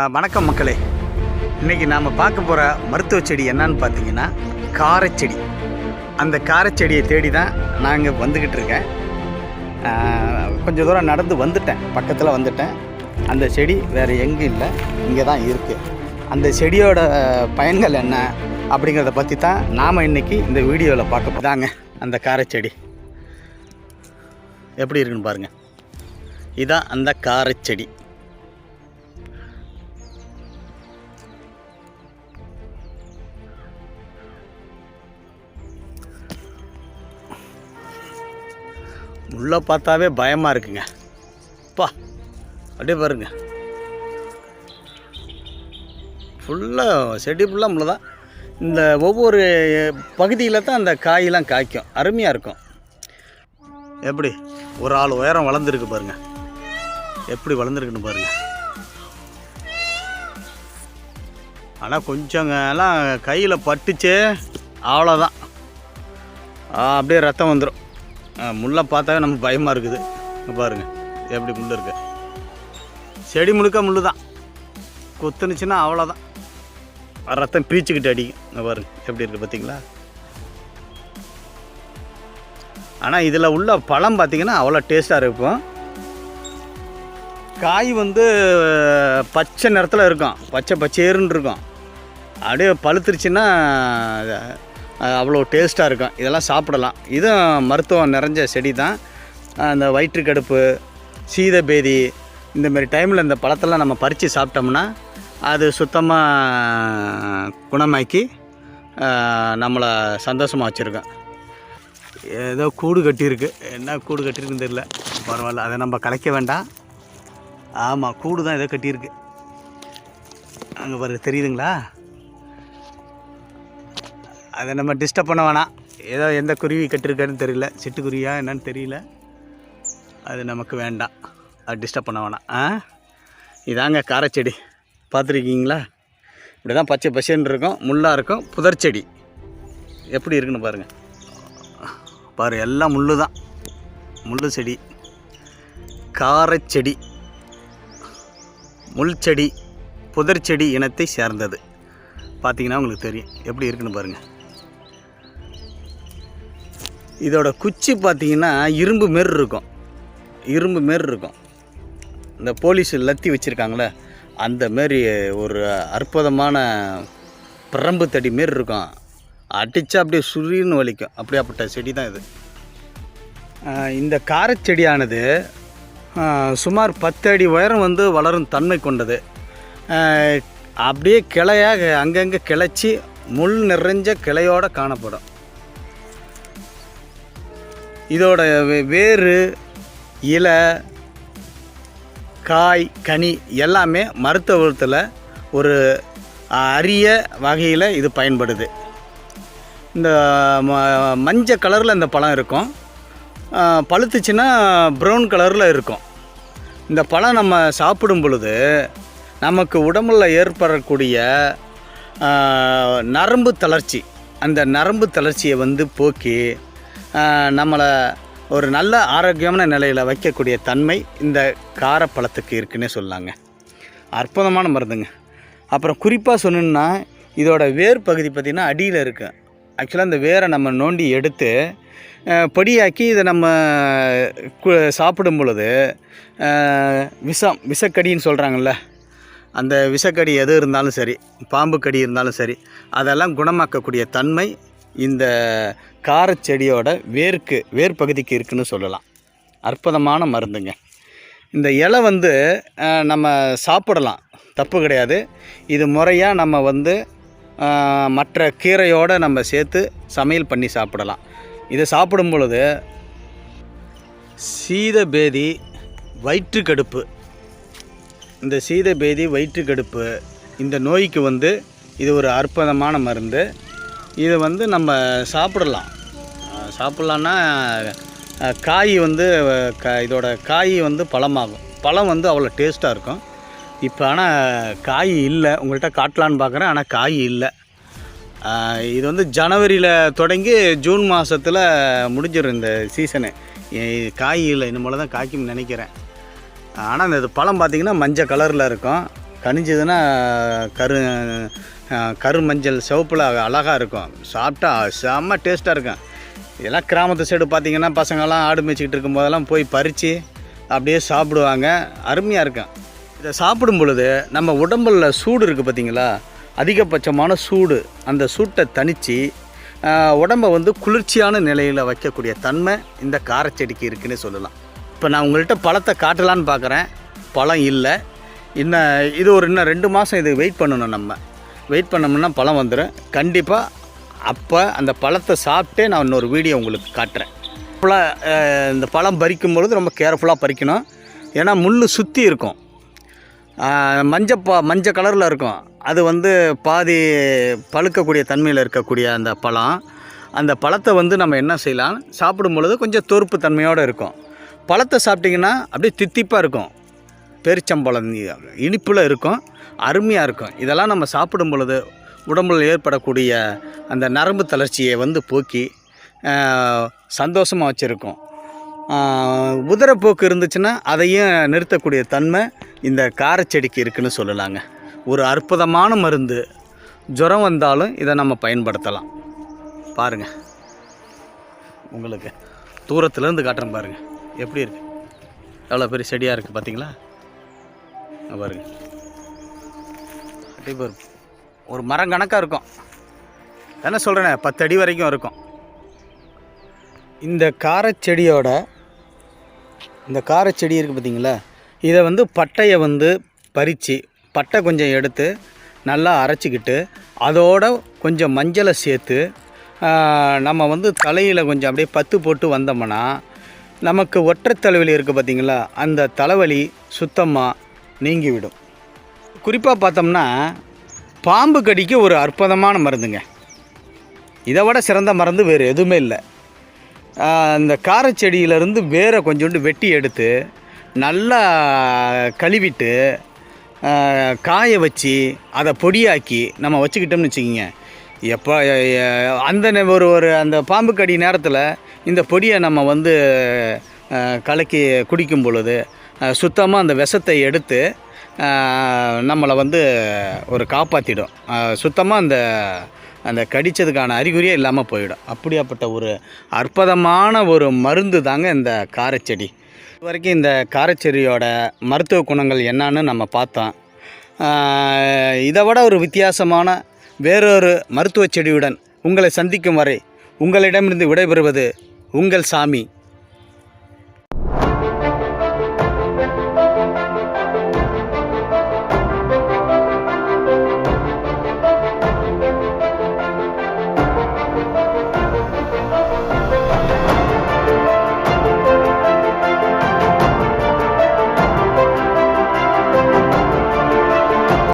வணக்கம் மக்களே. இன்றைக்கி நாம் பார்க்க போகிற மருத்துவ செடி என்னன்னு பார்த்தீங்கன்னா காரச்செடி. அந்த காரச்செடியை தேடி தான் நாங்கள் வந்துக்கிட்டு இருக்கேன். கொஞ்சம் தூரம் நடந்து வந்துட்டேன். பக்கத்தில் வந்துட்டேன். அந்த செடி வேறு எங்கேயும் இல்லை. இங்கே தான் இருக்குது அந்த செடியோட பயன்கள் என்ன அப்படிங்கிறத பற்றி தான் நாம் இன்றைக்கி இந்த வீடியோவில் பார்க்க போதாங்க அந்த காரச்செடி. எப்படி இருக்குன்னு பாருங்கள் இதான் அந்த காரச்செடி. உள்ளே பார்த்தாவே பயமாக இருக்குங்க. பா அப்படியே பாருங்க. ஃபுல்லாக செடி ஃபுல்லாக முள்ள தான் இந்த ஒவ்வொரு பகுதியில் தான் அந்த காயெல்லாம் காய்க்கும். அருமையாக இருக்கும். எப்படி? ஒரு ஆள் உயரம் வளர்ந்துருக்கு பாருங்க. எப்படி வளர்ந்துருக்குன்னு பாருங்கள் ஆனால் கொஞ்சங்கெல்லாம் கையில் பட்டுச்சு. அவ்வளோதான் அப்படியே ரத்தம் வந்துடும் முள்ளை பார்த்தாவே நமக்கு பயமாக இருக்குது. இங்க பாருங்க எப்படி முள் இருக்கு. செடி முழுக்க முள் தான் குத்துனுச்சுன்னா அவ்வளோதான் ரத்தம் பீச்சுக்கிட்டு அடிக்கும். இங்க பாருங்க எப்படி இருக்குது பார்த்தீங்களா ஆனால் இதில் உள்ள பழம் பார்த்தீங்கன்னா அவ்வளோ டேஸ்ட்டாக இருக்கும். காய் வந்து பச்சை நிறத்தில் இருக்கும். பச்சை பச்சேருன்னு இருக்கும். அப்படியே பழுத்துருச்சுன்னா அவ்வளோ டேஸ்ட்டாக இருக்கும். இதெல்லாம் சாப்பிடலாம். இதுவும் மருத்துவம் நிறைஞ்ச செடி தான். அந்த வயிற்றுக்கடுப்பு சீதபேதி இந்த மாதிரி டைமில் இந்த பழத்தெல்லாம் நம்ம பறித்து சாப்பிட்டோம்னா அது சுத்தமாக குணமாக்கி நம்மளை சந்தோஷமாக வச்சுருக்கோம். ஏதோ கூடு கட்டியிருக்கு. என்ன கூடு கட்டியிருக்குன்னு தெரியல. பரவாயில்ல. அதை நம்ம கலைக்க வேண்டாம். ஆமாம் கூடு தான் ஏதோ கட்டியிருக்கு. அங்கே பாரு தெரியுதுங்களா? அதை நம்ம டிஸ்டர்ப் பண்ண வேணாம். ஏதோ எந்த குருவி கட்டிருக்காருன்னு தெரியல. சிட்டுக்குருவியா என்னன்னு தெரியல. அது நமக்கு வேண்டாம். அது டிஸ்டர்ப் பண்ண வேணாம். ஆ? இதாங்க காரச்செடி. பார்த்துருக்கீங்களா? இப்படி தான் பச்சை பசேன்னு இருக்கும் முள்ளாக இருக்கும் புதர் செடி எப்படி இருக்குன்னு பாருங்கள் பாரு எல்லாம் முள்ளு தான் முள் செடி. காரச்செடி. முள் செடி புதர் செடி இனத்தை சேர்ந்தது. பார்த்தீங்கன்னா உங்களுக்கு தெரியும். எப்படி இருக்குன்னு பாருங்கள் இதோட குச்சி பார்த்தீங்கன்னா இரும்பு மாரி இருக்கும். இரும்பு மாரி இருக்கும். இந்த போலீஸ் லத்தி வச்சுருக்காங்களே அந்த மாரி ஒரு அற்புதமான பிரம்பு தடி மாரி இருக்கும். அடித்தா அப்படியே சுரின்னு வலிக்கும். அப்படியாப்பட்ட செடி தான் இது. இந்த காரச்செடியானது சுமார் பத்து அடி உயரம் வந்து வளரும் தன்மை கொண்டது. அப்படியே கிளையாக அங்கங்கே கிளச்சி முள் நிறைஞ்ச கிளையோட காணப்படும். இதோட வே- வேறு இலை காய் கனி எல்லாமே மருத்துவத்தில் ஒரு அரிய வகையில் இது பயன்படுது. இந்த ம- மஞ்சள் கலரில் இந்த பழம் இருக்கும். பழுத்துச்சுன்னா ப்ரௌன் கலரில் இருக்கும். இந்த பழம் நம்ம சாப்பிடும் பொழுது நமக்கு உடம்புல ஏற்படக்கூடிய நரம்பு தளர்ச்சி அந்த நரம்பு தளர்ச்சியை வந்து போக்கி நம்மளை ஒரு நல்ல ஆரோக்கியமான நிலையில் வைக்கக்கூடிய தன்மை இந்த காரப்பழத்துக்கு இருக்குன்னே சொல்லலாங்க அற்புதமான மருந்துங்க. அப்புறம் குறிப்பாக சொல்லணுன்னா இதோட வேர் பகுதி பார்த்திங்கன்னா அடியில் இருக்கு. ஆக்சுவலாக அந்த வேரை நம்ம நோண்டி எடுத்து பொடியாக்கி இதை நம்ம கு- சாப்பிடும் பொழுது விஷம் விஷக்கடின்னு சொல்கிறாங்கல்ல அந்த விஷக்கடி எது இருந்தாலும் சரி பாம்பு கடி இருந்தாலும் சரி அதெல்லாம் குணமாக்கக்கூடிய தன்மை இந்த காரச்செடியோட வேர்க்கு வேர் பகுதிக்கு இருக்குன்னு சொல்லலாம். அற்புதமான மருந்துங்க. இந்த இலை வந்து நம்ம சாப்பிடலாம். தப்பு கிடையாது. இது முறையாக நம்ம வந்து மற்ற கீரையோடு நம்ம சேர்த்து சமையல் பண்ணி சாப்பிடலாம். இதை சாப்பிடும் பொழுது சீதபேதி வயிற்றுக்கடுப்பு. இந்த சீதபேதி வயிற்றுக்கடுப்பு இந்த நோய்க்கு வந்து இது ஒரு அற்புதமான மருந்து. இதை வந்து நம்ம சாப்பிடலாம். சாப்பிட்லான்னா காய் வந்து க இதோட காய் வந்து பழமாகும். பழம் வந்து அவ்வளோ டேஸ்ட்டாக இருக்கும். இப்போ ஆனால் காய் இல்லை. உங்கள்கிட்ட காட்டலான்னு பார்க்குறேன். ஆனால் காய் இல்லை. இது வந்து ஜனவரியில் தொடங்கி ஜூன் மாதத்தில் முடிஞ்சிடும் இந்த சீசனு. காய் இல்லை. இனிமேல் தான் காய்க்கும்னு நினைக்கிறேன். ஆனால் இந்த பழம் பார்த்திங்கன்னா மஞ்சள் கலரில் இருக்கும். கனிஞ்சதுன்னா கரு கருமஞ்சள் கரு மஞ்சள் சிவப்பில் அழகாக இருக்கும். சாப்பிட்டா செம்ம டேஸ்ட்டாக இருக்கும். இதெல்லாம் கிராமத்து சைடு பார்த்திங்கன்னா பசங்கள்லாம் ஆடு மேய்ச்சிக்கிட்டு இருக்கும் போதெல்லாம் போய் பறித்து அப்படியே சாப்பிடுவாங்க. அருமையாக இருக்கும். இதை சாப்பிடும் பொழுது நம்ம உடம்புல சூடு இருக்குது பார்த்தீங்களா அதிகபட்சமான சூடு. அந்த சூட்டை தணித்து உடம்பை வந்து குளிர்ச்சியான நிலையில் வைக்கக்கூடிய தன்மை இந்த காரச்செடிக்கு இருக்குன்னு சொல்லலாம். இப்போ நான் உங்கள்கிட்ட பழத்தை காட்டலான்னு பார்க்குறேன் பழம் இல்லை. இன்னும் இது ஒரு இன்னும் ரெண்டு மாதம் இது வெயிட் பண்ணணும் நம்ம. வெயிட் பண்ணோம்னா பழம் வந்துடும் கண்டிப்பாக அப்போ அந்த பழத்தை சாப்பிட்டே நான் இன்னொரு வீடியோ உங்களுக்கு காட்டுறேன். ஃபுல்லாக இந்த பழம் பறிக்கும் பொழுது ரொம்ப கேர்ஃபுல்லாக பறிக்கணும். ஏன்னா முள் சுற்றி இருக்கும். மஞ்சப்பா மஞ்சள் கலரில் இருக்கும். அது வந்து பாதி பழுக்கக்கூடிய தன்மையில் இருக்கக்கூடிய அந்த பழம். அந்த பழத்தை வந்து நம்ம என்ன செய்யலாம்? சாப்பிடும் பொழுது கொஞ்சம் தொறுப்பு தன்மையோடு இருக்கும். பழத்தை சாப்பிட்டிங்கன்னா அப்படியே தித்திப்பாக இருக்கும். பேரிச்சம்பழம் இனிப்பில் இருக்கும் அருமையாக இருக்கும். இதெல்லாம் நம்ம சாப்பிடும் பொழுது உடம்பில் ஏற்படக்கூடிய அந்த நரம்பு தளர்ச்சியை வந்து போக்கி சந்தோஷமாக வச்சுருக்கோம். உதரப்போக்கு இருந்துச்சுன்னா அதையும் நிறுத்தக்கூடிய தன்மை இந்த காரச்செடிக்கு இருக்குன்னு சொல்லலாங்க. ஒரு அற்புதமான மருந்து. ஜுரம் வந்தாலும் இதை நம்ம பயன்படுத்தலாம். பாருங்கள் உங்களுக்கு தூரத்துலேருந்து காட்டுறேன் பாருங்கள் எப்படி இருக்குது எவ்வளோ பெரிய செடியாக இருக்குது பார்த்தீங்களா பாருங்க. அப்படியே பாரு ஒரு மரம் கணக்காக இருக்கும். என்ன சொல்கிறேனே பத்து அடி வரைக்கும் இருக்கும். இந்த காரச்செடியோட இந்த காரச்செடி இருக்குது பார்த்திங்களா இதை வந்து பட்டையை வந்து பறித்து பட்டை கொஞ்சம் எடுத்து நல்லா அரைச்சிக்கிட்டு அதோட கொஞ்சம் மஞ்சளை சேர்த்து நம்ம வந்து தலையில் கொஞ்சம் அப்படியே பத்து போட்டு வந்தோம்னா நமக்கு ஒற்றை தலைவலி இருக்குது பார்த்தீங்களா அந்த தலைவலி சுத்தமாக நீங்கிவிடும். குறிப்பாக பார்த்தோம்னா பாம்பு கடிக்கு ஒரு அற்புதமான மருந்துங்க. இதை விட சிறந்த மருந்து வேறு எதுவுமே இல்லை. இந்த காரச்செடியிலேருந்து வேரை கொஞ்சோண்டு வெட்டி எடுத்து நல்லா கழுவிட்டு காய வச்சு அதை பொடியாக்கி நம்ம வச்சுக்கிட்டோம்னு வச்சுக்கிங்க. எப்போ அந்த ஒரு ஒரு அந்த பாம்பு கடி நேரத்தில் இந்த பொடியை நம்ம வந்து கலக்கி குடிக்கும் பொழுது சுத்தமாக அந்த விஷத்தை எடுத்து நம்மளை வந்து ஒரு காப்பாற்றிடும் சுத்தமாக அந்த அந்த கடித்ததுக்கான அறிகுறியே இல்லாமல் போயிடும். அப்படியாப்பட்ட ஒரு அற்புதமான ஒரு மருந்து தாங்க இந்த காரச்செடி. இது வரைக்கும் இந்த காரச்செடியோட மருத்துவ குணங்கள் என்னான்னு நம்ம பார்த்தோம். இதை விட ஒரு வித்தியாசமான வேறொரு மருத்துவ செடியுடன் உங்களை சந்திக்கும் வரை உங்களிடமிருந்து விடைபெறுவது உங்கள் சாமி.